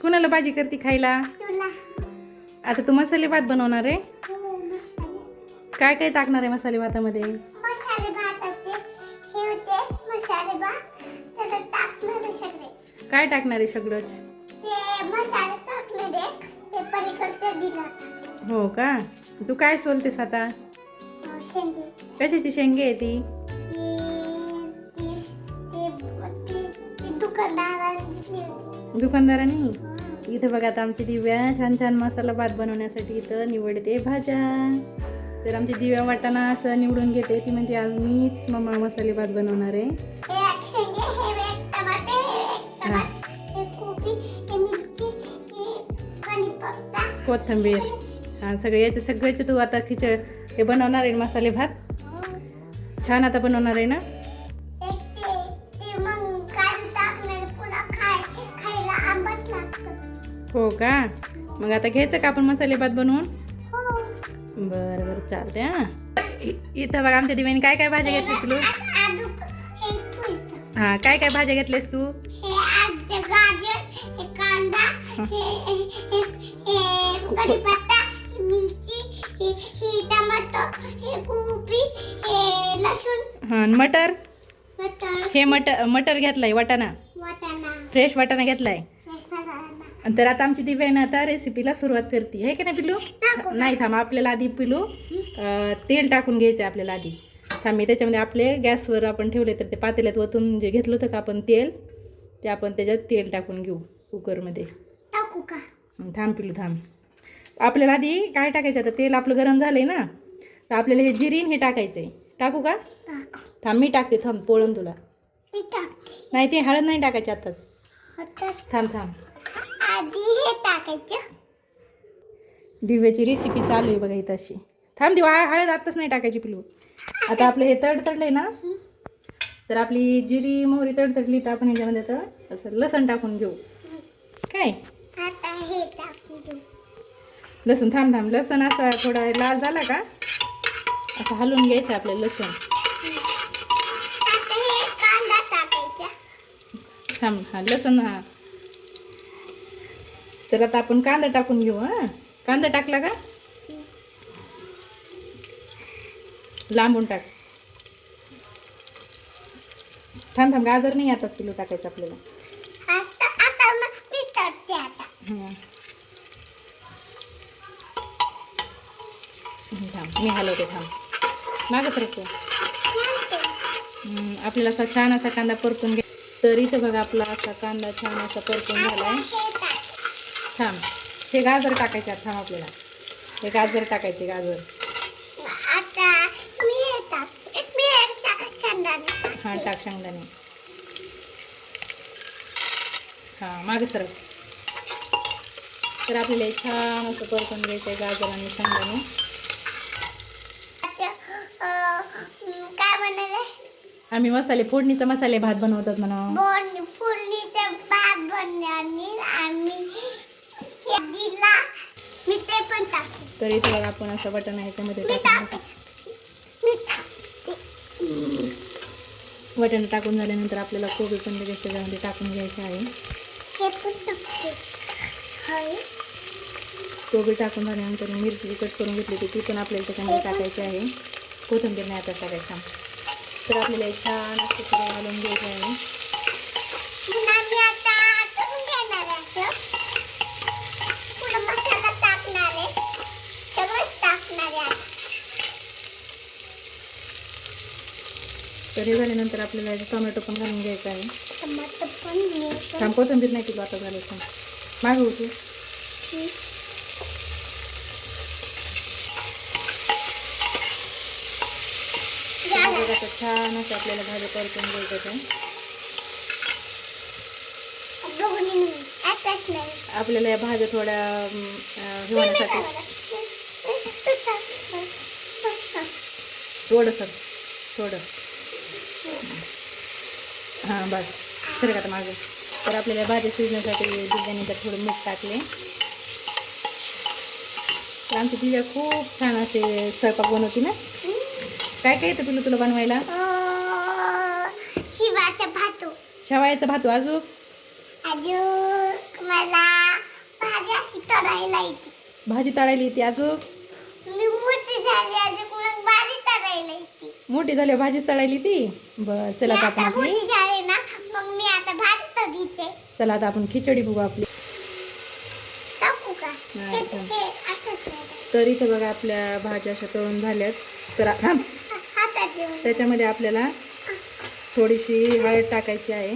कुणाला भाजी करते खायला? आता तू मसाले भात बनवणार आहे? हो काय काय टाकणार आहे मसाले भातामध्ये? हे काय टाकणार आहे सगळं हो का? तू काय सोलतेस आता? शेंगे. कशाची शेंगे आहे ती. दुकानदारांनी? इथं बघा आता आमची दिव्या छान छान मसाला भात बनवण्यासाठी इथं निवडते भाज्या. तर आमची दिव्या वाटाणा असं निवडून घेते. ती म्हणते आज मीच मम्मा मसाले भात बनवणार आहे. हे हे हे हे. हे हे कोथिंबीर. हा सगळे याचे सगळ्याचे तू आता खिच हे बनवणार आहे मसाले भात? छान आता बनवणार आहे ना? हो का? मग आता घ्यायचं का आपण मसाले भात बनवून? हो. बरं बरं चालते हा. इथं बघा आमच्या दिव्याने काय काय भाज्या घेतली तुला? हे काय काय भाज्या घेतल्यास तू? हे मटर? मटर. हे मटर मटर घेतलाय वाटाणा. फ्रेश वाटाणा घेतलाय? आणि तर आता आमची दिव्यानं आता रेसिपीला सुरुवात करते. आहे की नाही पिलू. नाही थांब आपल्याला आधी पिलू तेल टाकून घ्यायचं आहे आपल्याला आधी. थांब मी त्याच्यामध्ये आपले गॅसवर आपण ठेवले तर ते पातेल्यात वतून जे घेतलं होतं का आपण तेल ते आपण त्याच्यात तेल टाकून घेऊ कुकरमध्ये. टाकू का? थांब पिलू थांब. आपल्याला आधी काय टाकायचं? आता तेल आपलं गरम झालंय ना तर आपल्याला हे जिरीन हे टाकायचं आहे टाकू का? थांब मी टाकते थांब पोळून तुला. नाही ते हळद नाही टाकायची आत्ताच आता थांब थांब. आधी हे टाकायचं. दिव्याची रेसिपी चालू आहे बघा इथं अशी थांब दिवा हळद आत्ताच नाही टाकायची पिलू. आता आपलं हे तडतडलंय ना तर आपली जिरी मोहरी तडतडली तर आपण ह्याच्यामध्ये आता असं लसण टाकून घेऊ. काय? हे. लसूण थांब थांब. लसण असा थोडा लाल झाला का? असं हलवून घ्यायचं आपलं लसूण. थांब हा लसण हा. तर आता आपण कांदा टाकून घेऊ हा. कांदा टाकला का? लांबून टाक. थांब थांब गाजर नाही आताच किलो टाकायचं आपल्याला. थांब मी हलवते थांब. मागं सरकतो घालते. हं, आपल्याला असा छान असा कांदा परतून घे. तर इथं बघा आपला असा कांदा छान असा परतून आता झालाय हे टाक थांब. हे गाजर टाकायचे थांब आपल्याला. हे गाजर टाकायचे गाजर. हे हां टाक शेंगदाणे. हां मागे सरक तर आपल्याला हे छान असं परतून घ्यायचं आहे गाजर आणि शेंगदाणे. काय म्हणाले? आम्ही मसाले फोडणीचा मसाले भात बनवतात म्हणा. बोन फुलणीचे भात बनल्याने आम्ही हे दिला मी ते पण टाकते तर इथं बघा आपण असं बटन मी टाकते. बटन टाकून झाल्यानंतर आपल्याला कोबी पण लगेच त्याच्यामध्ये टाकून घ्यायचं आहे. हे कोबी टाकून झाल्यानंतर मिरची कट करून घेतली होती ती पण आपल्याला त्याच्यामध्ये टाकायची आहे. कोथिंबीर नाही आता टाकायचा. तर आपल्याला छान असं घालून घ्यायचं आहे पुन्हा मी आता करून घेणार आहे असं. पुन्हा मसाला टाकणार आहे सगळंच टाकणार आहे आता. तर हे झाल्यानंतर आपल्याला टोमॅटो पण घालून घ्यायचं आहे थांब कोथिंबीर नाही किलो आता झालं थांब मागं होतो झालं. असं छान असं आपल्याला भाजी परतून घ्यायचं आहे आपल्याला या भाज्या थोड्या हे होण्यासाठी थोडंसं थोडं हां बस. सर आता मागं. तर आपल्याला भाज्या शिजण्यासाठी तर थोडं मीठ टाकले. तर आमची दिव्या खूप छान असे स्वयंपाक बनवते ना. काय काय येतं तुला तुला बनवायला? शिवाचा भातू. शेवायचं भातू अजून अजून मला भाजी अशी तळायला येते. भाजी तळायली ती अजून मी मोठी झाली अजून मग भाजी तळायला येते. मोठी झाली भाजी तळायली ती बर चला आता आपण आपली मोठी झाली ना मग मी आता भाजी तळीते चला आता आपण खिचडी बघू आपली. तर इथे बघा आपल्या भाज्या अशा तळून झाल्यात. तर त्याच्यामध्ये आपल्याला थोडीशी हळद टाकायची आहे.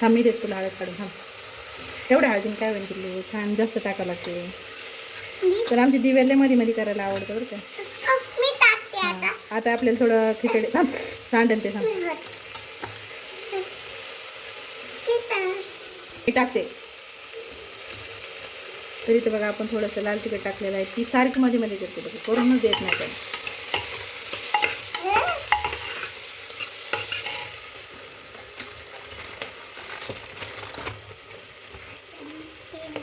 थांब मी देत तुला हळद काढून. थांब. एवढ्या हळदीने काय होईल तुला छान जास्त टाकावं लागते. तर आमची दिव्याला मध्ये मध्ये करायला आवडतं बरं का. आता. आता आपल्याला थोडं खिचडी थांब. सांडेल ते थांब मी घाल. हे तर. मी टाकते. तरी तर बघा आपण थोडंसं लाल तिखट टाकलेलं आहे. ती सारखी मध्ये मध्ये करते बघा. करूनच देत नाही पण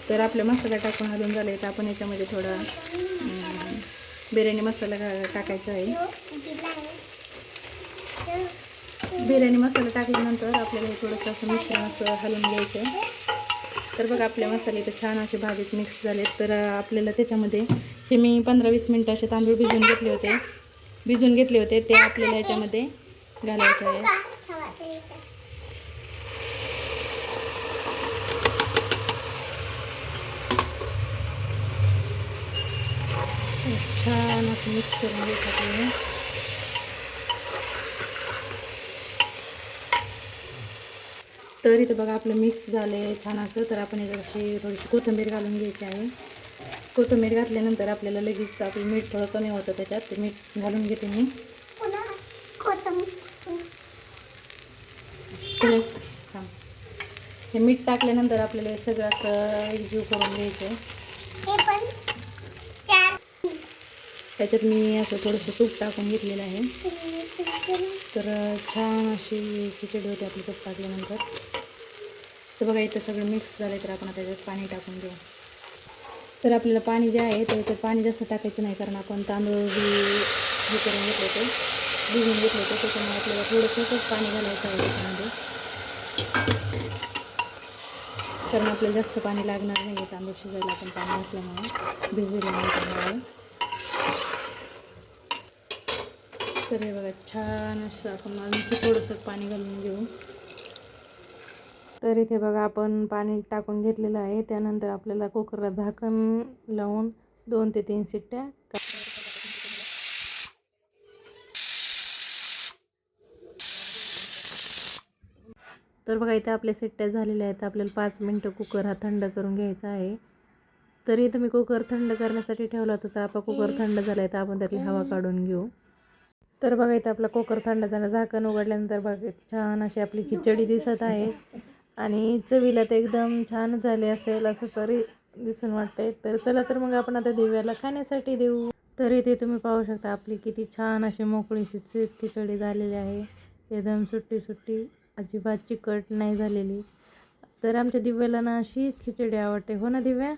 तर आपला मसाला टाकून हलून झाले तर आपण याच्यामध्ये थोडा बिर्याणी मसाला टाकायचा आहे. बिर्याणी मसाला टाकल्यानंतर आपल्याला हे थोडंसं असं मिश्रण असं हलवून घ्यायचं आहे. तर बघा आपल्या मसाले तर छान असे भाजीत मिक्स झालेत. तर आपल्याला त्याच्यामध्ये हे मी पंधरा वीस मिनटं असे तांदूळ भिजून घेतले होते. भिजवून घेतले होते. ते आपल्याला याच्यामध्ये घालायचे आहे. छान असं मिक्स करून घ्यायचं तर इथं बघा आपलं मिक्स झाले छान असं. तर आपण याच्यात अशी थोडीशी कोथिंबीर घालून घ्यायची आहे. कोथिंबीर घातल्यानंतर आपल्याला लगेच आपलं मीठ थोडं कमी होतं त्याच्यात. ते मीठ घालून घेते मी. हे मीठ टाकल्यानंतर आपल्याला हे सगळं असं एकजीव करून घ्यायचं आहे त्याच्यात मी असं थोडंसं तूप टाकून घेतलेलं आहे. तर छान अशी खिचडी होते आपली तूप टाकल्यानंतर. तर बघा इथं सगळं मिक्स झालं तर आपण आता त्याच्यात पाणी टाकून देऊ तर आपल्याला पाणी जे आहे तर पाणी जास्त टाकायचं नाही कारण आपण तांदूळ बी हे करून घेतले होते. भिजून घेतले होते त्याच्यामुळे आपल्याला थोडंसंच पाणी घालायचं आहे त्याच्यामध्ये कारण आपल्याला जास्त पाणी लागणार नाही आहे तांदूळ शिजायला आपण पाणी असल्यामुळे भिजलेलं त्यामुळे. तर हे बघा छान असं आपण आणखी थोडंसं पाणी घालून घेऊ. तर इथे बघा आपण पाणी टाकून घेतलेलं आहे. त्यानंतर आपल्याला कुकरला झाकण लावून दोन ते तीन शिट्ट्या तर बघा इथे आपल्या शिट्ट्या झालेल्या आहेत. आपल्याला पाच मिनटं कुकर हा थंड करून घ्यायचा आहे. तर इथं मी कुकर थंड करण्यासाठी ठेवला होता तर आपला कुकर थंड झाला आहे तर आपण त्यातली हवा काढून घेऊ. तर बघा इथं आपला कुकर थंड झाला. झाकण उघडल्यानंतर बघा छान अशी आपली खिचडी दिसत आहे. आणि चवीला तर एकदम छान झाले असेल असं तरी दिसून वाटते तर चला तर मग आपण आता दिव्याला खाण्यासाठी देऊ. तर इथे तुम्ही पाहू शकता आपली किती छान अशी मोकळी चीज खिचडी झालेली आहे. एकदम सुट्टी सुट्टी अजिबात चिकट नाही झालेली. तर आमच्या दिव्याला ना अशीच खिचडी आवडते. हो ना दिव्या?